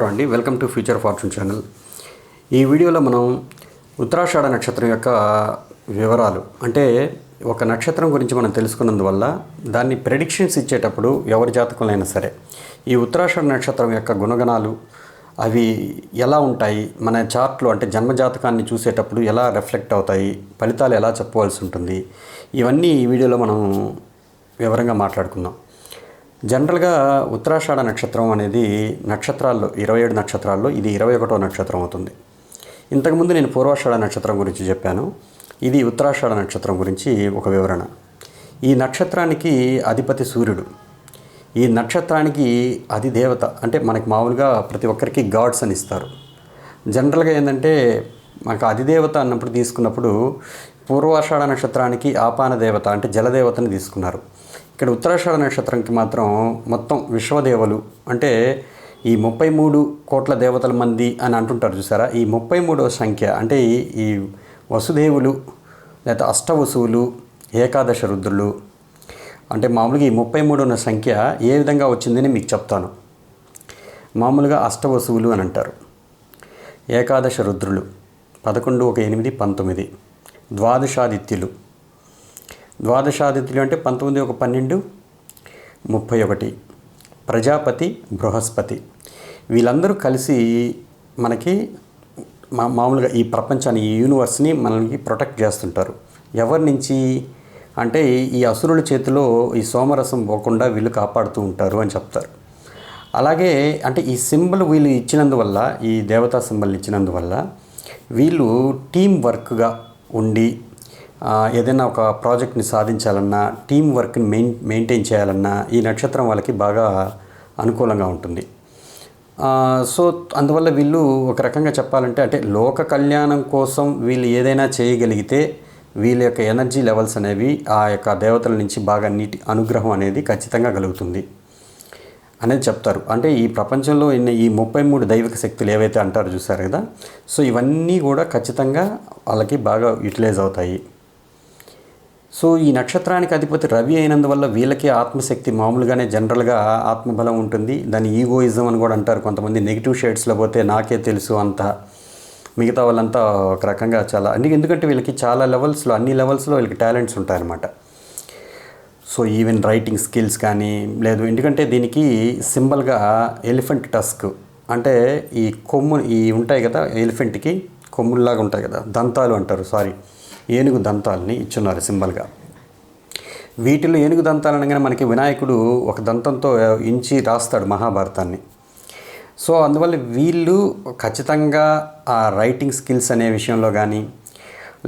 నమస్కారం అండి. Welcome to future fortune channel. ఈ వీడియోలో మనం ఉత్తరాషాఢ నక్షత్రం యొక్క వివరాలు అంటే ఒక నక్షత్రం గురించి మనం తెలుసుకున్నందువల్ల దాన్ని ప్రెడిక్షన్స్ ఇచ్చేటప్పుడు ఎవరి జాతకంలో సరే ఈ ఉత్తరాషాఢ నక్షత్రం యొక్క గుణగణాలు అవి ఎలా ఉంటాయి మన చార్ట్లో అంటే జన్మజాతకాన్ని చూసేటప్పుడు ఎలా రిఫ్లెక్ట్ అవుతాయి ఫలితాలు ఎలా చెప్పవలసి ఉంటుంది ఇవన్నీ ఈ వీడియోలో మనం వివరంగా మాట్లాడుకుందాం. జనరల్గా ఉత్తరాషాఢ నక్షత్రం అనేది నక్షత్రాల్లో ఇరవై ఏడు నక్షత్రాల్లో ఇది ఇరవై ఒకటో నక్షత్రం అవుతుంది. ఇంతకుముందు నేను పూర్వాషాఢ నక్షత్రం గురించి చెప్పాను. ఇది ఉత్తరాషాఢ నక్షత్రం గురించి ఒక వివరణ. ఈ నక్షత్రానికి అధిపతి సూర్యుడు. ఈ నక్షత్రానికి అధిదేవత అంటే మనకి మామూలుగా ప్రతి ఒక్కరికి గాడ్స్ అని ఇస్తారు. జనరల్గా ఏంటంటే మనకు అధిదేవత అన్నప్పుడు తీసుకున్నప్పుడు పూర్వాషాఢ నక్షత్రానికి ఆపాన దేవత అంటే జలదేవతని తీసుకున్నారు. ఇక్కడ ఉత్తరాషాఢ నక్షత్రంకి మాత్రం మొత్తం విశ్వదేవలు. అంటే ఈ ముప్పై మూడు కోట్ల దేవతల మంది అని అంటుంటారు చూసారా? ఈ ముప్పై మూడవ సంఖ్య అంటే ఈ- వసుదేవులు లేదా అష్టవసువులు ఏకాదశ రుద్రులు. అంటే మామూలుగా ఈ ముప్పై మూడు ఉన్న సంఖ్య ఏ విధంగా వచ్చిందని మీకు చెప్తాను. మామూలుగా అష్టవసువులు అని అంటారు. ఏకాదశ రుద్రులు పదకొండు ఒక ఎనిమిది పంతొమ్మిది. ద్వాదశాదిత్యులు. ద్వాదశాదిత్యులు అంటే పంతొమ్మిది ఒక పన్నెండు ముప్పై ఒకటి. ప్రజాపతి బృహస్పతి. వీళ్ళందరూ కలిసి మనకి మా మామూలుగా ఈ ప్రపంచాన్ని ఈ యూనివర్స్ని మనకి ప్రొటెక్ట్ చేస్తుంటారు. ఎవరి నుంచి అంటే ఈ అసురుల చేతిలో ఈ సోమరసం పోకుండా వీళ్ళు కాపాడుతూ ఉంటారు అని చెప్తారు. అలాగే అంటే ఈ సింబల్ వీళ్ళు ఇచ్చినందువల్ల ఈ దేవతా సింబల్ ఇచ్చినందువల్ల వీళ్ళు టీం వర్క్గా ఉండి ఏదైనా ఒక ప్రాజెక్ట్ని సాధించాలన్నా టీం వర్క్ని మెయిన్ మెయింటైన్ చేయాలన్నా ఈ నక్షత్రం వాళ్ళకి బాగా అనుకూలంగా ఉంటుంది. సో అందువల్ల వీళ్ళు ఒక రకంగా చెప్పాలంటే అంటే లోక కళ్యాణం కోసం వీళ్ళు ఏదైనా చేయగలిగితే వీళ్ళ యొక్క ఎనర్జీ లెవెల్స్ అనేవి ఆ యొక్క దేవతల నుంచి బాగా నీటి అనుగ్రహం అనేది ఖచ్చితంగా కలుగుతుంది అనేది చెప్తారు. అంటే ఈ ప్రపంచంలో ఇన్ని ఈ ముప్పై మూడు దైవిక శక్తులు ఏవైతే అంటారో చూసారు కదా సో ఇవన్నీ కూడా ఖచ్చితంగా వాళ్ళకి బాగా యూటిలైజ్ అవుతాయి. సో ఈ నక్షత్రానికి అధిపతి రవి అయినందువల్ల వీళ్ళకి ఆత్మశక్తి మామూలుగానే జనరల్గా ఆత్మబలం ఉంటుంది. దాన్ని ఈగోయిజం అని కూడా అంటారు కొంతమంది. నెగిటివ్ షేడ్స్లో పోతే నాకే తెలుసు అంత. మిగతా వాళ్ళంతా ఒక రకంగా చాలా అందుకే ఎందుకంటే వీళ్ళకి చాలా లెవెల్స్లో అన్ని లెవెల్స్లో వీళ్ళకి టాలెంట్స్ ఉంటాయన్నమాట. సో ఈవెన్ రైటింగ్ స్కిల్స్ కానీ లేదు. ఎందుకంటే దీనికి సింబల్గా ఎలిఫెంట్ టస్క్ అంటే ఈ కొమ్ము ఈ ఉంటాయి కదా ఎలిఫెంట్కి కొమ్ముల్లాగా ఉంటాయి కదా దంతాలు అంటారు. సారీ. ఏనుగు దంతాలని ఇచ్చున్నారు సింబల్గా. వీటిలో ఏనుగు దంతాలు అనగానే మనకి వినాయకుడు ఒక దంతంతో ఇంచి రాస్తాడు మహాభారతాన్ని. సో అందువల్ల వీళ్ళు ఖచ్చితంగా ఆ రైటింగ్ స్కిల్స్ అనే విషయంలో కానీ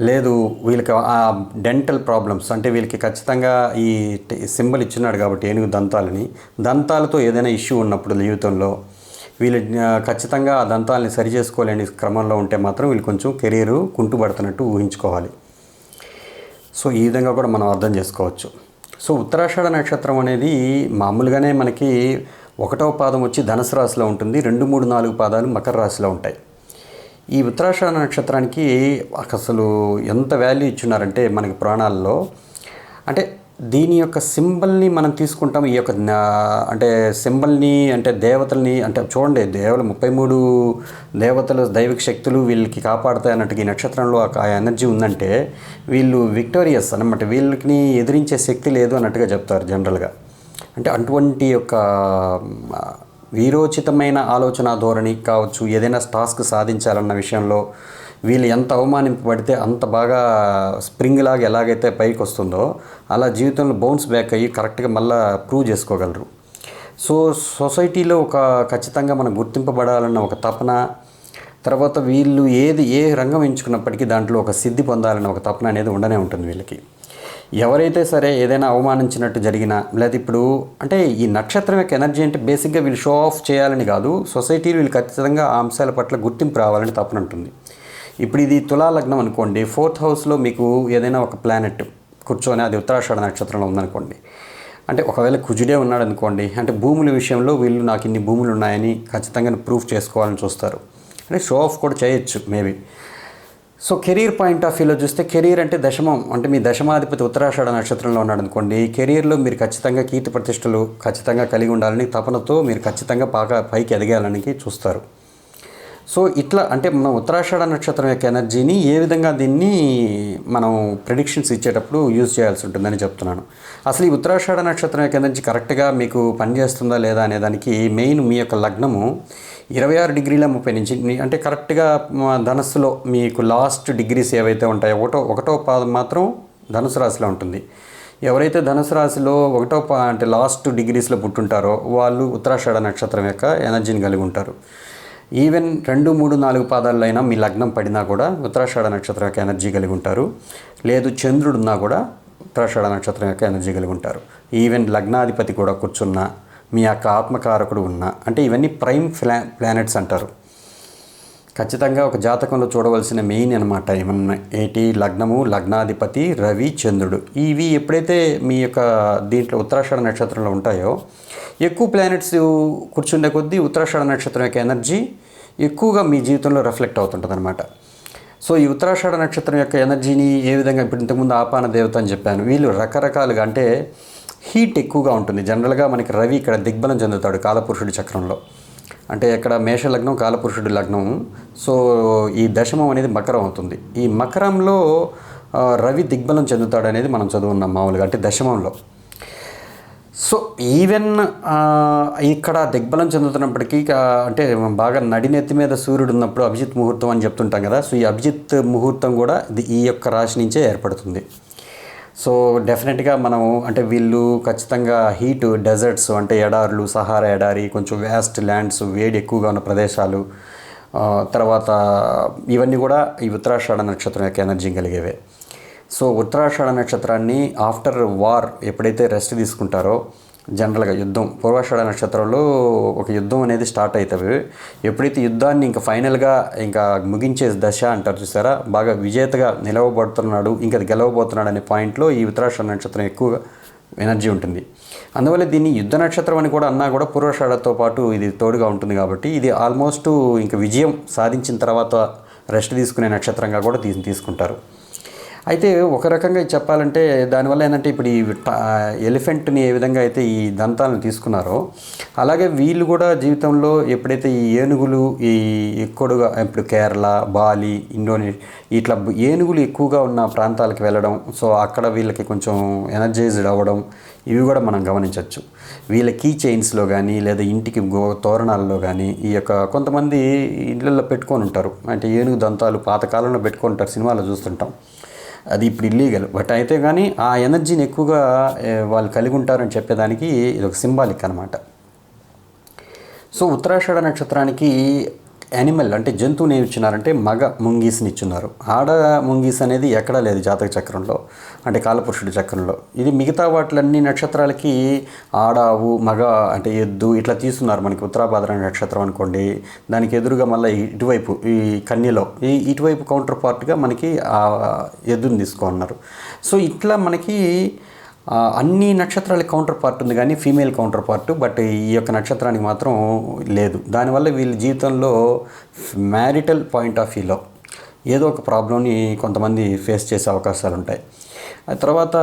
లేదు వీళ్ళకి ఆ డెంటల్ ప్రాబ్లమ్స్ అంటే వీళ్ళకి ఖచ్చితంగా ఈ సింబల్ ఇచ్చున్నాడు కాబట్టి ఏనుగు దంతాలని దంతాలతో ఏదైనా ఇష్యూ ఉన్నప్పుడు జీవితంలో వీళ్ళు ఖచ్చితంగా ఆ దంతాలని సరి చేసుకోలేని క్రమంలో ఉంటే మాత్రం వీళ్ళు కొంచెం కెరీర్ కుంటుపడుతున్నట్టు ఊహించుకోవాలి. సో ఈ విధంగా కూడా మనం అర్థం చేసుకోవచ్చు. సో ఉత్తరాషాఢ నక్షత్రం అనేది మామూలుగానే మనకి ఒకటవ పాదం వచ్చి ధనుసు రాశిలో ఉంటుంది. రెండు మూడు నాలుగు పాదాలు మకర రాశిలో ఉంటాయి. ఈ ఉత్తరాషాఢ నక్షత్రానికి అసలు ఎంత వాల్యూ ఇచ్చున్నారంటే మనకి పురాణాల్లో అంటే దీని యొక్క సింబల్ని మనం తీసుకుంటాం ఈ యొక్క అంటే సింబల్ని అంటే దేవతల్ని అంటే చూడండి దేవతలు ముప్పై మూడు దేవతలు దైవిక శక్తులు వీళ్ళకి కాపాడుతాయి అన్నట్టు ఈ నక్షత్రంలో ఆ- ఎనర్జీ ఉందంటే వీళ్ళు విక్టోరియస్ అన్నమాట. వీళ్ళకి ఎదిరించే శక్తి లేదు అన్నట్టుగా చెప్తారు జనరల్గా. అంటే అటువంటి యొక్క వీరోచితమైన ఆలోచన ధోరణి కావచ్చు ఏదైనా టాస్క్ సాధించాలన్న విషయంలో వీళ్ళు ఎంత అవమానింపబడితే అంత బాగా స్ప్రింగ్ లాగా ఎలాగైతే పైకి వస్తుందో అలా జీవితంలో బౌన్స్ బ్యాక్ అయ్యి కరెక్ట్గా మళ్ళీ ప్రూవ్ చేసుకోగలరు. సో సొసైటీలో ఒక ఖచ్చితంగా మనం గుర్తింపబడాలన్న ఒక తపన తర్వాత వీళ్ళు ఏది ఏ రంగం ఎంచుకున్నప్పటికీ దాంట్లో ఒక సిద్ధి పొందాలన్న ఒక తపన అనేది ఉండనే ఉంటుంది వీళ్ళకి. ఎవరైతే సరే ఏదైనా అవమానించినట్టు జరిగినా లేదా ఇప్పుడు అంటే ఈ నక్షత్రం యొక్క ఎనర్జీ అంటే బేసిక్గా వీళ్ళు షో ఆఫ్ చేయాలని కాదు సొసైటీలో వీళ్ళు ఖచ్చితంగా ఆ అంశాల పట్ల గుర్తింపు రావాలని తపన ఉంటుంది. ఇప్పుడు ఇది తులా లగ్నం అనుకోండి ఫోర్త్ హౌస్లో మీకు ఏదైనా ఒక ప్లానెట్ కూర్చొని అది ఉత్తరాషాఢ నక్షత్రంలో ఉందనుకోండి. అంటే ఒకవేళ కుజుడే ఉన్నాడు అనుకోండి అంటే భూముల విషయంలో వీళ్ళు నాకు ఇన్ని భూములు ఉన్నాయని ఖచ్చితంగా ప్రూఫ్ చేసుకోవాలని చూస్తారు. అంటే షో ఆఫ్ కూడా చేయొచ్చు maybe so career point of వ్యూలో చూస్తే కెరీర్ అంటే దశమం అంటే మీ దశమాధిపతి ఉత్తరాషాఢ నక్షత్రంలో ఉన్నాడు అనుకోండి కెరీర్లో మీరు ఖచ్చితంగా కీర్తి ప్రతిష్టలు ఖచ్చితంగా కలిగి ఉండాలని తపనతో మీరు ఖచ్చితంగా బాగా పైకి ఎదగాలని చూస్తారు. సో ఇట్లా అంటే మనం ఉత్తరాషాఢ నక్షత్రం యొక్క ఎనర్జీని ఏ విధంగా దీన్ని మనం ప్రిడిక్షన్స్ ఇచ్చేటప్పుడు యూజ్ చేయాల్సి ఉంటుందని చెప్తున్నాను. అసలు ఈ ఉత్తరాషాఢ నక్షత్రం యొక్క ఎనర్జీ కరెక్ట్గా మీకు పనిచేస్తుందా లేదా అనే దానికి మెయిన్ మీ యొక్క లగ్నము ఇరవై ఆరు డిగ్రీల ముప్పై నుంచి అంటే కరెక్ట్గా మా ధనస్సులో మీకు లాస్ట్ డిగ్రీస్ ఏవైతే ఉంటాయో ఒకటో ఒకటో పాదం మాత్రం ధనుసు రాశిలో ఉంటుంది. ఎవరైతే ధనుసు రాశిలో ఒకటో పా అంటే లాస్ట్ డిగ్రీస్లో పుట్టుంటారో వాళ్ళు ఉత్తరాషాఢ నక్షత్రం యొక్క ఎనర్జీని కలిగి ఉంటారు. ఈవెన్ రెండు మూడు నాలుగు పాదాల్లో అయినా మీ లగ్నం పడినా కూడా ఉత్తరాషాఢ నక్షత్రం యొక్క ఎనర్జీ కలిగి ఉంటారు. లేదు చంద్రుడు ఉన్నా కూడా ఉత్తరాషాఢ నక్షత్రం యొక్క ఎనర్జీ కలిగి ఉంటారు. ఈవెన్ లగ్నాధిపతి కూడా కూర్చున్నా మీ యొక్క ఆత్మకారకుడు ఉన్నా అంటే ఇవన్నీ ప్రైమ్ ప్లా ప్లానెట్స్ అంటారు. ఖచ్చితంగా ఒక జాతకంలో చూడవలసిన మెయిన్ అనమాట ఏమన్నా ఏటి లగ్నము లగ్నాధిపతి రవి చంద్రుడు. ఇవి ఎప్పుడైతే మీ యొక్క దీంట్లో ఉత్తరాషాఢ నక్షత్రంలో ఉంటాయో ఎక్కువ ప్లానెట్స్ కూర్చుండే కొద్దీ ఉత్తరాషాఢ నక్షత్రం యొక్క ఎనర్జీ ఎక్కువగా మీ జీవితంలో రిఫ్లెక్ట్ అవుతుంటుంది అనమాట సో ఈ ఉత్తరాషాఢ నక్షత్రం యొక్క ఎనర్జీని ఏ విధంగా ఇప్పుడు ఇంతకుముందు ఆపాన దేవత అని చెప్పాను. వీళ్ళు రకరకాలుగా అంటే హీట్ ఎక్కువగా ఉంటుంది. జనరల్గా మనకి రవి ఇక్కడ దిగ్బలం చెందుతాడు కాలపురుషుడి చక్రంలో. అంటే ఇక్కడ మేష లగ్నం కాలపురుషుడి లగ్నం. సో ఈ దశమం అనేది మకరం అవుతుంది. ఈ మకరంలో రవి దిగ్బలం చెందుతాడు అనేది మనం చదువున్నాం మామూలుగా. అంటే దశమంలో. సో ఈవెన్ ఇక్కడ దిగ్బలం చెందుతున్నప్పటికీ అంటే బాగా నడినెత్తి మీద సూర్యుడు ఉన్నప్పుడు అభిజిత్ ముహూర్తం అని చెప్తుంటాం కదా సో ఈ అభిజిత్ ముహూర్తం కూడా ఇది ఈ యొక్క రాశి నుంచే ఏర్పడుతుంది. సో డెఫినెట్గా మనం అంటే వీళ్ళు ఖచ్చితంగా హీట్ డెజర్ట్స్ అంటే ఎడారులు సహారా ఎడారి కొంచెం వేస్ట్ ల్యాండ్స్ వేడి ఎక్కువగా ఉన్న ప్రదేశాలు తర్వాత ఇవన్నీ కూడా ఈ ఉత్తరాషాఢ నక్షత్రం యొక్క ఎనర్జీ కలిగేవే. సో ఉత్తరాషాఢ నక్షత్రాన్ని ఆఫ్టర్ వార్ ఎప్పుడైతే రెస్ట్ తీసుకుంటారో జనరల్గా యుద్ధం పూర్వాషాఢ నక్షత్రంలో ఒక యుద్ధం అనేది స్టార్ట్ అవుతుంది. ఎప్పుడైతే యుద్ధాన్ని ఇంకా ఫైనల్గా ఇంకా ముగించే దశ అంటారు చూసారా బాగా విజేతగా నిలవబడుతున్నాడు ఇంకా అది గెలవబోతున్నాడు అనే పాయింట్లో ఈ ఉత్తరాషాఢ నక్షత్రం ఎక్కువగా ఎనర్జీ ఉంటుంది. అందువల్ల దీన్ని యుద్ధ నక్షత్రం అని కూడా అన్నా కూడా పూర్వషాఢతో పాటు ఇది తోడుగా ఉంటుంది కాబట్టి ఇది ఆల్మోస్ట్ ఇంకా విజయం సాధించిన తర్వాత రెస్ట్ తీసుకునే నక్షత్రంగా కూడా తీసుకుంటారు. అయితే ఒక రకంగా చెప్పాలంటే దానివల్ల ఏంటంటే ఇప్పుడు ఈ ట- ఎలిఫెంట్ని ఏ విధంగా అయితే ఈ దంతాలను తీసుకున్నారో అలాగే వీళ్ళు కూడా జీవితంలో ఎప్పుడైతే ఈ ఏనుగులు ఈ ఎక్కువగా ఇప్పుడు కేరళ బాలి ఇండోనేషియా ఇట్లా ఏనుగులు ఎక్కువగా ఉన్న ప్రాంతాలకు వెళ్ళడం సో అక్కడ వీళ్ళకి కొంచెం ఎనర్జైజ్డ్ అవ్వడం ఇవి కూడా మనం గమనించవచ్చు వీళ్ళ కీ చైన్స్లో కానీ లేదా ఇంటికి గో తోరణాల్లో కానీ ఈ యొక్క కొంతమంది ఇళ్ళల్లో పెట్టుకొని ఉంటారు. అంటే ఏనుగు దంతాలు పాతకాలంలో పెట్టుకొని ఉంటారు సినిమాలో చూస్తుంటాం. అది ఇప్పుడు ఇల్లీగల్ బట్ అయితే కానీ ఆ ఎనర్జీని ఎక్కువగా వాళ్ళు కలిగి ఉంటారని చెప్పేదానికి ఇది ఒక సింబాలిక్ అనమాట సో ఉత్తరాషాఢ నక్షత్రానికి యానిమల్ అంటే జంతువుని ఏమి ఇచ్చినారంటే మగ ముంగీస్ని ఇచ్చున్నారు. ఆడ ముంగీస్ అనేది ఎక్కడా లేదు జాతక చక్రంలో అంటే కాలపురుషుడి చక్రంలో. ఇది మిగతా వాటిలన్నీ నక్షత్రాలకి ఆడావు మగ అంటే ఎద్దు ఇట్లా తీస్తున్నారు మనకి ఉత్తరాభాద్ర నక్షత్రం అనుకోండి. దానికి ఎదురుగా మళ్ళీ ఇటువైపు ఈ కన్యలో ఈ ఇటువైపు కౌంటర్ పార్ట్గా మనకి ఎద్దుని తీసుకోన్నారు సో ఇట్లా మనకి అన్ని నక్షత్రాల కౌంటర్ పార్ట్ ఉంది కానీ ఫీమేల్ కౌంటర్ పార్ట్ బట్ ఈ యొక్క నక్షత్రానికి మాత్రం లేదు. దానివల్ల వీళ్ళ జీవితంలో మ్యారిటల్ పాయింట్ ఆఫ్ వ్యూలో ఏదో ఒక ప్రాబ్లంని కొంతమంది ఫేస్ చేసే అవకాశాలు ఉంటాయి. ఆ తర్వాత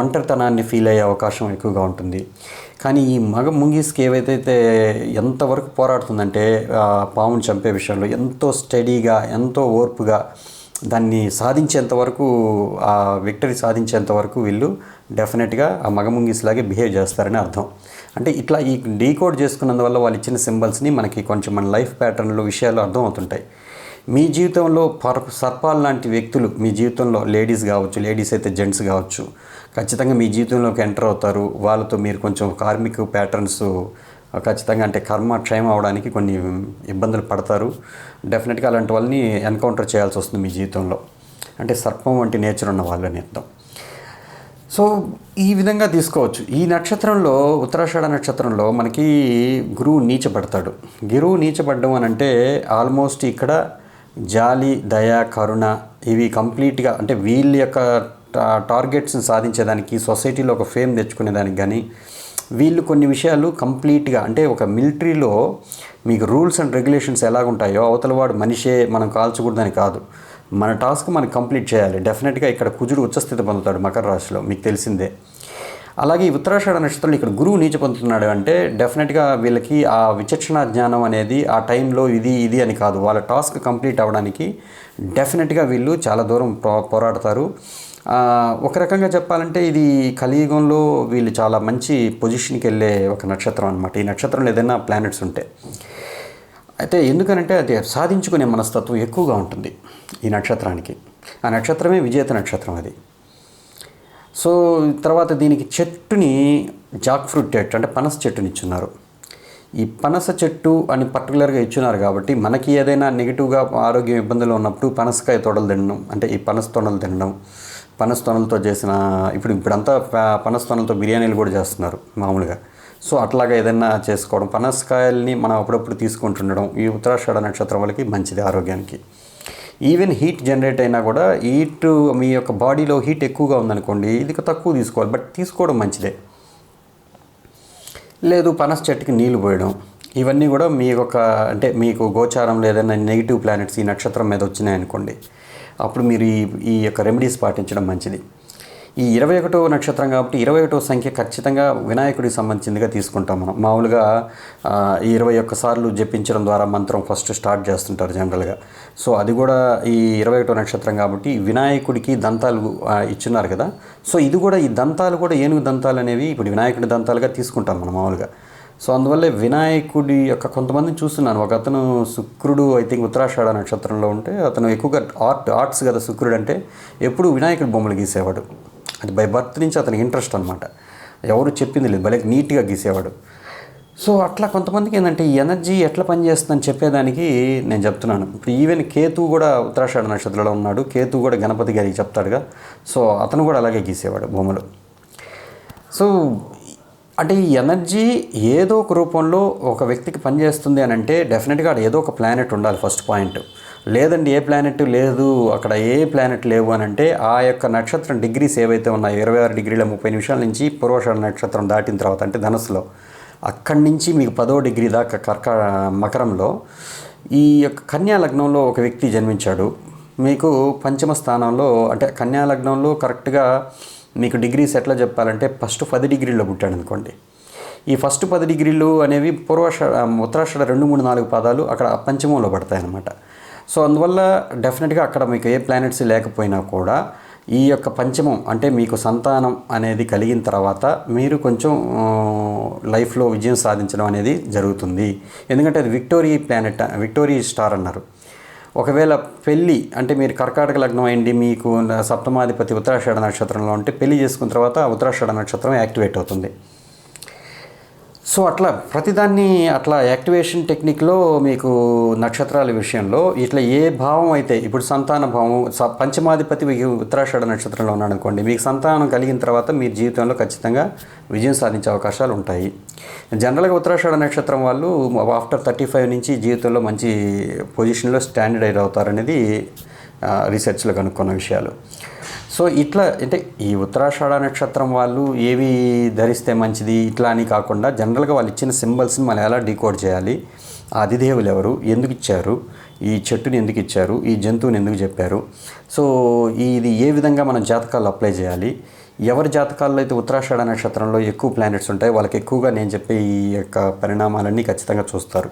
ఒంటరితనాన్ని ఫీల్ అయ్యే అవకాశం ఎక్కువగా ఉంటుంది. కానీ ఈ మగ ముంగీస్కి ఏవైతే ఎంతవరకు పోరాడుతుందంటే పాముని చంపే విషయంలో ఎంతో స్టడీగా ఎంతో ఓర్పుగా దాన్ని సాధించేంత వరకు ఆ విక్టరీ సాధించేంత వరకు వీళ్ళు డెఫినెట్గా ఆ మగముంగిస్లాగే బిహేవ్ చేస్తారని అర్థం. అంటే ఇట్లా ఈ డీకోడ్ చేసుకున్నందువల్ల వాళ్ళు ఇచ్చిన సింబల్స్ని మనకి కొంచెం మన లైఫ్ ప్యాటర్న్లో విషయాలు అర్థం అవుతుంటాయి మీ జీవితంలో పర్ సర్పాల్ లాంటి వ్యక్తులు మీ జీవితంలో లేడీస్ కావచ్చు లేడీస్ అయితే జెంట్స్ కావచ్చు ఖచ్చితంగా మీ జీవితంలోకి ఎంటర్ అవుతారు. వాళ్ళతో మీరు కొంచెం కార్మిక ప్యాటర్న్స్ ఖచ్చితంగా అంటే కర్మ క్షయం అవడానికి కొన్ని ఇబ్బందులు పడతారు. డెఫినెట్గా అలాంటి వాళ్ళని ఎన్కౌంటర్ చేయాల్సి వస్తుంది మీ జీవితంలో. అంటే సర్పం వంటి నేచర్ ఉన్న వాళ్ళని అర్థం. సో ఈ విధంగా తీసుకోవచ్చు. ఈ నక్షత్రంలో ఉత్తరాషాఢ నక్షత్రంలో మనకి గురువు నీచపడతాడు గురువు నీచపడడం అని అంటే ఆల్మోస్ట్ ఇక్కడ జాలి దయ కరుణ ఇవి కంప్లీట్గా అంటే వీళ్ళ యొక్క టార్గెట్స్ని సాధించేదానికి సొసైటీలో ఒక ఫేమ్ తెచ్చుకునేదానికి కానీ వీళ్ళు కొన్ని విషయాలు కంప్లీట్గా అంటే ఒక మిలిటరీలో మీకు రూల్స్ అండ్ రెగ్యులేషన్స్ ఎలాగుంటాయో అవతల వాడు మనిషే మనం కాల్చకూడదని కాదు. మన టాస్క్ మనం కంప్లీట్ చేయాలి. డెఫినెట్గా ఇక్కడ కుజుడు ఉచ్చస్థితి పొందుతాడు మకర రాశిలో మీకు తెలిసిందే. అలాగే ఈ ఉత్తరాషాఢ నక్షత్రంలో ఇక్కడ గురువు నీచ పొందుతున్నాడు అంటే డెఫినెట్గా వీళ్ళకి ఆ విచక్షణ జ్ఞానం అనేది ఆ టైంలో ఇది ఇది అని కాదు. వాళ్ళ టాస్క్ కంప్లీట్ అవ్వడానికి డెఫినెట్గా వీళ్ళు చాలా దూరం పో పోరాడతారు. ఒక రకంగా చెప్పాలంటే ఇది కలియుగంలో వీళ్ళు చాలా మంచి పొజిషన్కి వెళ్ళే ఒక నక్షత్రం అనమాట ఈ నక్షత్రంలో ఏదైనా ప్లానెట్స్ ఉంటే. అయితే ఎందుకనంటే అది సాధించుకునే మనస్తత్వం ఎక్కువగా ఉంటుంది ఈ నక్షత్రానికి. ఆ నక్షత్రమే విజేత నక్షత్రం అది. సో తర్వాత దీనికి చెట్టుని జాక్ ఫ్రూట్ చెట్టు అంటే పనస చెట్టుని ఇచ్చున్నారు. ఈ పనస చెట్టు అని పర్టికులర్గా ఇచ్చున్నారు కాబట్టి మనకి ఏదైనా నెగిటివ్గా ఆరోగ్యం ఇబ్బందులు ఉన్నప్పుడు పనసకాయ తొడలు తినడం అంటే ఈ పనస తొడలు తినడం పనస చేసిన ఇప్పుడు ఇప్పుడంతా ప- బిర్యానీలు కూడా చేస్తున్నారు మామూలుగా. సో అట్లాగా ఏదైనా చేసుకోవడం పనసకాయల్ని మనం అప్పుడప్పుడు తీసుకుంటుండడం ఈ ఉత్తరాషాఢ నక్షత్రం వాళ్ళకి మంచిది ఆరోగ్యానికి. ఈవెన్ హీట్ జనరేట్ అయినా కూడా హీట్ మీ యొక్క బాడీలో హీట్ ఎక్కువగా ఉందనుకోండి ఇది తక్కువ తీసుకోవాలి బట్ తీసుకోవడం మంచిదే. లేదు పనస చెట్టుకి నీళ్ళు పోయడం ఇవన్నీ కూడా మీ యొక్క అంటే మీకు గోచారంలో ఏదైనా నెగిటివ్ ప్లానెట్స్ ఈ నక్షత్రం మీద వచ్చినాయనుకోండి అప్పుడు మీరు ఈ ఈ యొక్క రెమెడీస్ పాటించడం మంచిది. ఈ ఇరవై ఒకటో నక్షత్రం కాబట్టి ఇరవై ఒకటో సంఖ్య ఖచ్చితంగా వినాయకుడికి సంబంధించిందిగా తీసుకుంటాం మనం. మామూలుగా ఈ ఇరవై ఒక్క సార్లు జపించడం ద్వారా మంత్రం ఫస్ట్ స్టార్ట్ చేస్తుంటారు జనరల్గా. సో అది కూడా ఈ ఇరవై ఒకటో నక్షత్రం కాబట్టి వినాయకుడికి దంతాలు ఇచ్చున్నారు కదా. సో ఇది కూడా ఈ దంతాలు కూడా ఏనుగు దంతాలు అనేవి ఇప్పుడు వినాయకుడి దంతాలుగా తీసుకుంటాం మనం మామూలుగా. సో అందువల్ల వినాయకుడి యొక్క కొంతమందిని చూస్తున్నాను. ఒక అతను శుక్రుడు ఐ థింక్ ఉత్తరాషాఢ నక్షత్రంలో ఉంటే అతను ఎక్కువగా ఆర్ట్ ఆర్ట్స్ కదా శుక్రుడు అంటే ఎప్పుడు వినాయకుడి బొమ్మలు గీసేవాడు. అది బై బర్త్ నుంచి అతనికి ఇంట్రెస్ట్ అనమాట ఎవరు చెప్పింది లేదు భలే నీట్గా గీసేవాడు. సో అట్లా కొంతమందికి ఏంటంటే ఈ ఎనర్జీ ఎట్లా పనిచేస్తుందని చెప్పేదానికి నేను చెప్తున్నాను. ఇప్పుడు ఈవెన్ కేతు కూడా ఉత్తరాషాఢ నక్షత్రంలో ఉన్నాడు. కేతు కూడా గణపతి గారికి చెప్తాడుగా. సో అతను కూడా అలాగే గీసేవాడు బొమ్మలు. సో అంటే ఈ ఎనర్జీ ఏదో ఒక రూపంలో ఒక వ్యక్తికి పనిచేస్తుంది అని అంటే డెఫినెట్గా అక్కడ ఏదో ఒక ప్లానెట్ ఉండాలి ఫస్ట్ పాయింట్ లేదండి ఏ ప్లానెట్ లేదు అక్కడ ఏ ప్లానెట్ లేవు అని అంటే ఆ యొక్క నక్షత్రం డిగ్రీస్ ఏవైతే ఉన్నాయో ఇరవై ఆరు డిగ్రీల ముప్పై నిమిషాల నుంచి పూర్వషాఢ నక్షత్రం దాటిన తర్వాత అంటే ధనస్సులో అక్కడి నుంచి మీకు పదో డిగ్రీ దాకా కర్క మకరంలో ఈ యొక్క కన్యా లగ్నంలో ఒక వ్యక్తి జన్మించాడు. మీకు పంచమ స్థానంలో అంటే కన్యా లగ్నంలో కరెక్ట్గా మీకు డిగ్రీస్ ఎట్లా చెప్పాలంటే ఫస్ట్ పది డిగ్రీలో పుట్టాడు అనుకోండి. ఈ ఫస్ట్ పది డిగ్రీలు అనేవి పూర్వాష ఉత్తరాషాఢ రెండు మూడు నాలుగు పాదాలు అక్కడ పంచమంలో పడతాయి అన్నమాట సో అందువల్ల డెఫినెట్గా అక్కడ మీకు ఏ ప్లానెట్స్ లేకపోయినా కూడా ఈ యొక్క పంచమం అంటే మీకు సంతానం అనేది కలిగిన తర్వాత మీరు కొంచెం లైఫ్లో విజయం సాధించడం అనేది జరుగుతుంది. ఎందుకంటే అది విక్టోరీ ప్లానెట్ విక్టోరీ స్టార్ అన్నారు. ఒకవేళ పెళ్ళి అంటే మీరు కర్కాటక లగ్నం అయింది మీకు సప్తమాధిపతి ఉత్తరాషాఢ నక్షత్రంలో ఉంటే పెళ్ళి చేసుకున్న తర్వాత ఉత్తరాషాఢ నక్షత్రం యాక్టివేట్ అవుతుంది. సో అట్లా ప్రతిదాన్ని అట్లా యాక్టివేషన్ టెక్నిక్లో మీకు నక్షత్రాల విషయంలో ఇట్లా ఏ భావం అయితే ఇప్పుడు సంతాన భావం స- పంచమాధిపతి మీకు ఉత్తరాషాఢ నక్షత్రంలో ఉన్నాడు అనుకోండి మీకు సంతానం కలిగిన తర్వాత మీ జీవితంలో ఖచ్చితంగా విజయం సాధించే అవకాశాలు ఉంటాయి. జనరల్గా ఉత్తరాషాఢ నక్షత్రం వాళ్ళు ఆఫ్టర్ థర్టీ ఫైవ్ నుంచి జీవితంలో మంచి పొజిషన్లో స్టాండర్డైజ్ అవుతారనేది రీసెర్చ్లో కనుక్కున్న విషయాలు. సో ఇట్లా అంటే ఈ ఉత్తరాషాఢ నక్షత్రం వాళ్ళు ఏవి ధరిస్తే మంచిది? ఇట్లా అని కాకుండా జనరల్గా వాళ్ళు ఇచ్చిన సింబల్స్ని మనం ఎలా డీకోడ్ చేయాలి? ఆ అధిదేవులు ఎవరు? ఎందుకు ఇచ్చారు? ఈ చెట్టుని ఎందుకు ఇచ్చారు? ఈ జంతువుని ఎందుకు చెప్పారు? సో ఇది ఏ విధంగా మనం జాతకాలు అప్లై చేయాలి? ఎవరి జాతకాల్లో అయితే ఉత్తరాషాఢ నక్షత్రంలో ఎక్కువ ప్లానెట్స్ ఉంటాయి వాళ్ళకి ఎక్కువగా నేను చెప్పే ఈ యొక్క పరిణామాలన్నీ ఖచ్చితంగా చూస్తారు.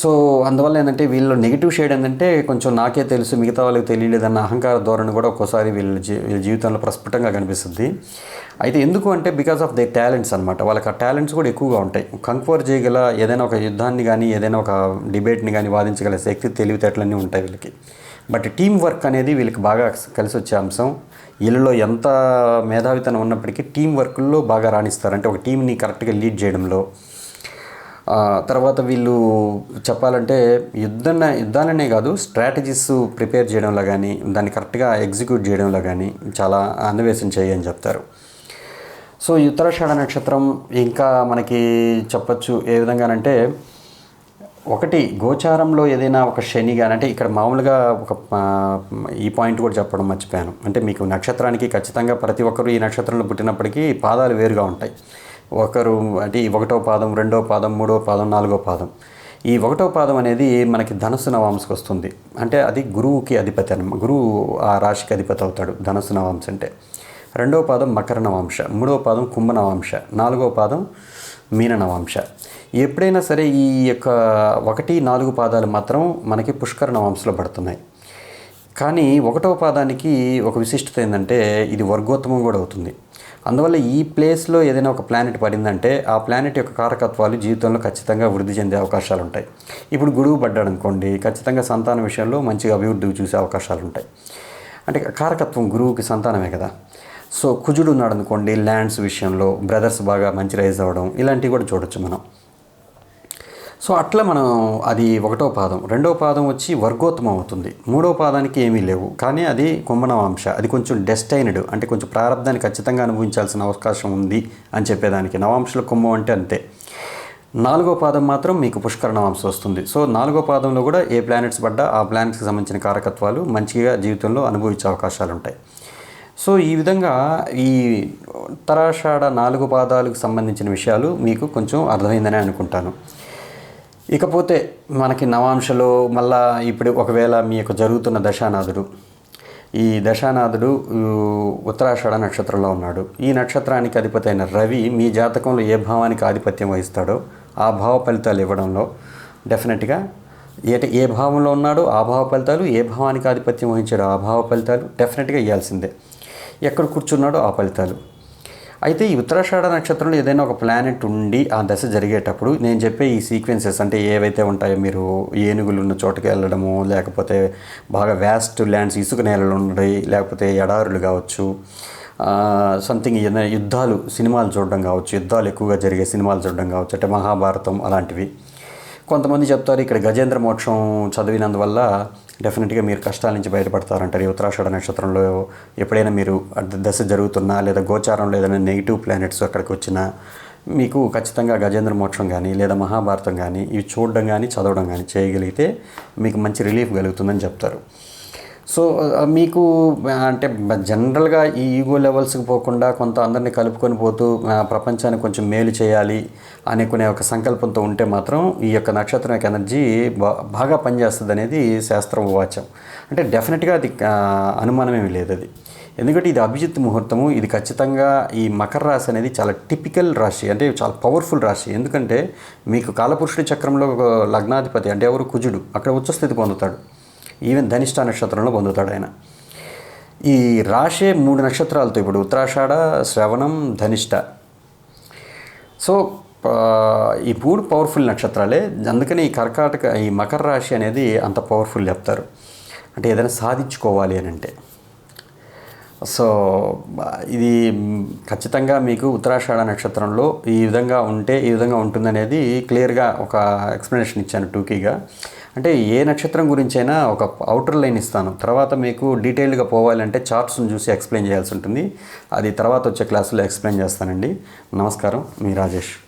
సో అందువల్ల ఏంటంటే వీళ్ళు నెగిటివ్ షేడ్ ఏంటంటే కొంచెం నాకే తెలుసు మిగతా వాళ్ళకి తెలియలేదన్న అహంకార ధోరణి కూడా ఒక్కోసారి వీళ్ళ జీ వీళ్ళ జీవితంలో ప్రస్ఫుటంగా కనిపిస్తుంది. అయితే ఎందుకు అంటే బికాస్ ఆఫ్ దే టాలెంట్స్ అనమాట వాళ్ళకి ఆ టాలెంట్స్ కూడా ఎక్కువగా ఉంటాయి. కంక్వర్ చేయగల ఏదైనా ఒక యుద్ధాన్ని కానీ ఏదైనా ఒక డిబేట్ని కానీ వాదించగల శక్తి తెలివితేటలన్నీ ఉంటాయి వీళ్ళకి. బట్ టీం వర్క్ అనేది వీళ్ళకి బాగా కలిసి వచ్చే అంశం. వీళ్ళలో ఎంత మేధావితనం ఉన్నప్పటికీ టీం వర్క్లో బాగా రాణిస్తారు. అంటే ఒక టీంని కరెక్ట్గా లీడ్ చేయడంలో. తర్వాత వీళ్ళు చెప్పాలంటే యుద్ధన యుద్ధాలనే కాదు స్ట్రాటజీస్ ప్రిపేర్ చేయడంలో కానీ దాన్ని కరెక్ట్గా ఎగ్జిక్యూట్ చేయడంలో కానీ చాలా అన్వేషణ చేయని చెప్తారు. సో ఉత్తరాషాఢ నక్షత్రం ఇంకా మనకి చెప్పచ్చు ఏ విధంగానంటే ఒకటి గోచారంలో ఏదైనా ఒక శని కానీ అంటే ఇక్కడ మామూలుగా ఒక ఈ పాయింట్ కూడా చెప్పడం మర్చిపోయాను. అంటే మీకు నక్షత్రానికి ఖచ్చితంగా ప్రతి ఒక్కరు ఈ నక్షత్రంలో పుట్టినప్పటికీ పాదాలు వేరుగా ఉంటాయి. ఒకరు అంటే ఈ ఒకటో పాదం రెండో పాదం మూడో పాదం నాలుగో పాదం. ఈ ఒకటో పాదం అనేది మనకి ధనుసు నవాంశకు వస్తుంది. అంటే అది గురువుకి అధిపతి అనమాట గురువు ఆ రాశికి అధిపతి అవుతాడు ధనుసు నవాంశ అంటే. రెండవ పాదం మకర నవాంశ మూడో పాదం కుంభ నవాంశ నాలుగవ పాదం మీన నవాంశ. ఎప్పుడైనా సరే ఈ యొక్క ఒకటి నాలుగు పాదాలు మాత్రం మనకి పుష్కర నవాంశలో పడుతున్నాయి. కానీ ఒకటో పాదానికి ఒక విశిష్టత ఏంటంటే ఇది వర్గోత్తమం కూడా అవుతుంది. అందువల్ల ఈ ప్లేస్లో ఏదైనా ఒక ప్లానెట్ పడిందంటే ఆ ప్లానెట్ యొక్క కారకత్వాలు జీవితంలో ఖచ్చితంగా వృద్ధి చెందే అవకాశాలు ఉంటాయి ఇప్పుడు గుడువు పడ్డాడు అనుకోండి ఖచ్చితంగా సంతాన విషయంలో మంచిగా అభివృద్ధి చూసే అవకాశాలు ఉంటాయి అంటే కారకత్వం గురువుకి సంతానమే కదా. సో కుజుడు ఉన్నాడు అనుకోండి ల్యాండ్స్ విషయంలో బ్రదర్స్ బాగా మంచి రైజ్ అవ్వడం ఇలాంటివి కూడా చూడొచ్చు మనం. సో అట్లా మనం అది ఒకటో పాదం. రెండో పాదం వచ్చి వర్గోత్తమం అవుతుంది. మూడో పాదానికి ఏమీ లేవు. కానీ అది కుంభనవాంశ. అది కొంచెం డెస్టైన్డ్ అంటే కొంచెం ప్రారంధాన్ని ఖచ్చితంగా అనుభవించాల్సిన అవకాశం ఉంది అని చెప్పేదానికి. నవాంశల కుంభం అంటే అంతే. నాలుగో పాదం మాత్రం మీకు పుష్కర నవాంశం వస్తుంది. సో నాలుగో పాదంలో కూడా ఏ ప్లానెట్స్ పడ్డా ఆ ప్లానెట్స్కి సంబంధించిన కారకత్వాలు మంచిగా జీవితంలో అనుభవించే అవకాశాలు ఉంటాయి. సో ఈ విధంగా ఈ ఉత్తరాషాఢ నాలుగు పాదాలకు సంబంధించిన విషయాలు మీకు కొంచెం అర్థమైందని అనుకుంటాను. ఇకపోతే మనకి నవాంశలో మళ్ళా ఇప్పుడు ఒకవేళ మీ యొక్క జరుగుతున్న దశానాథుడు ఈ దశానాథుడు ఉత్తరాషాఢ నక్షత్రంలో ఉన్నాడు. ఈ నక్షత్రానికి అధిపతి అయిన రవి మీ జాతకంలో ఏ భావానికి ఆధిపత్యం వహిస్తాడో ఆ భావ ఫలితాలు ఇవ్వడంలో డెఫినెట్గా ఏ ఏ భావంలో ఉన్నాడో ఆ భావ ఫలితాలు ఏ భావానికి ఆధిపత్యం వహించాడో ఆ భావ ఫలితాలు డెఫినెట్గా ఇవ్వాల్సిందే. ఎక్కడ కూర్చున్నాడో ఆ ఫలితాలు. అయితే ఈ ఉత్తరాషాఢ నక్షత్రంలో ఏదైనా ఒక ప్లానెట్ ఉండి ఆ దశ జరిగేటప్పుడు నేను చెప్పే ఈ సీక్వెన్సెస్ అంటే ఏవైతే ఉంటాయో మీరు ఏనుగులు ఉన్న చోటుకి వెళ్ళడము లేకపోతే బాగా వ్యాస్ట్ ల్యాండ్స్ ఇసుక నేలలు ఉన్నాయి లేకపోతే ఎడారులు కావచ్చు సంథింగ్ ఏదైనా యుద్ధాలు సినిమాలు చూడడం కావచ్చు యుద్ధాలు ఎక్కువగా జరిగే సినిమాలు చూడడం కావచ్చు అంటే మహాభారతం అలాంటివి. కొంతమంది చెప్తారు ఇక్కడ గజేంద్ర మోక్షం చదివినందువల్ల డెఫినెట్గా మీరు కష్టాల నుంచి బయటపడతారంటారు. ఉత్తరాషాఢ నక్షత్రంలో ఎప్పుడైనా మీరు దశ జరుగుతున్నా లేదా గోచారంలో ఏదైనా నెగిటివ్ ప్లానెట్స్ అక్కడికి వచ్చినా మీకు ఖచ్చితంగా గజేంద్ర మోక్షం కానీ లేదా మహాభారతం కానీ ఇవి చూడడం కానీ చదవడం కానీ చేయగలిగితే మీకు మంచి రిలీఫ్ కలుగుతుందని చెప్తారు. సో మీకు అంటే జనరల్గా ఈ ఈగో లెవెల్స్కి పోకుండా కొంత అందరినీ కలుపుకొని పోతూ ప్రపంచాన్ని ప్రపంచానికి కొంచెం మేలు చేయాలి అనుకునే ఒక సంకల్పంతో ఉంటే మాత్రం ఈ యొక్క నక్షత్రం యొక్క ఎనర్జీ బా- బాగా పనిచేస్తుంది అనేది శాస్త్రం వాచ్యం అంటే డెఫినెట్గా అది అనుమానమేమి లేదు అది. ఎందుకంటే ఇది అభిజిత్ ముహూర్తము. ఇది ఖచ్చితంగా ఈ మకర రాశి అనేది చాలా టిపికల్ రాశి. అంటే చాలా పవర్ఫుల్ రాశి. ఎందుకంటే మీకు కాలపురుషుడి చక్రంలో లగ్నాధిపతి అంటే ఎవరు? కుజుడు. అక్కడ ఉచ్చస్థితి పొందుతాడు. ఈవెన్ ధనిష్ట నక్షత్రంలో పొందుతాడు ఆయన. ఈ రాశే మూడు నక్షత్రాలతో ఇప్పుడు ఉత్తరాషాఢ శ్రవణం ధనిష్ట. సో ఈ మూడు పవర్ఫుల్ నక్షత్రాలే. అందుకని ఈ కర్కాటక ఈ మకర రాశి అనేది అంత పవర్ఫుల్ చెప్తారు. అంటే ఏదైనా సాధించుకోవాలి అని అంటే. సో ఇది ఖచ్చితంగా మీకు ఉత్తరాషాఢ నక్షత్రంలో ఈ విధంగా ఉంటే ఈ విధంగా ఉంటుందనేది క్లియర్గా ఒక ఎక్స్ప్లెనేషన్ ఇచ్చాను టూకీగా. అంటే ఏ నక్షత్రం గురించైనా ఒక అవుటర్ లైన్ ఇస్తాను. తర్వాత మీకు డీటెయిల్గా పోవాలంటే చార్ట్స్ని చూసి ఎక్స్ప్లెయిన్ చేయాల్సి ఉంటుంది. అది తర్వాత వచ్చే క్లాసులో ఎక్స్ప్లెయిన్ చేస్తానండి. నమస్కారం. మీ రాజేష్.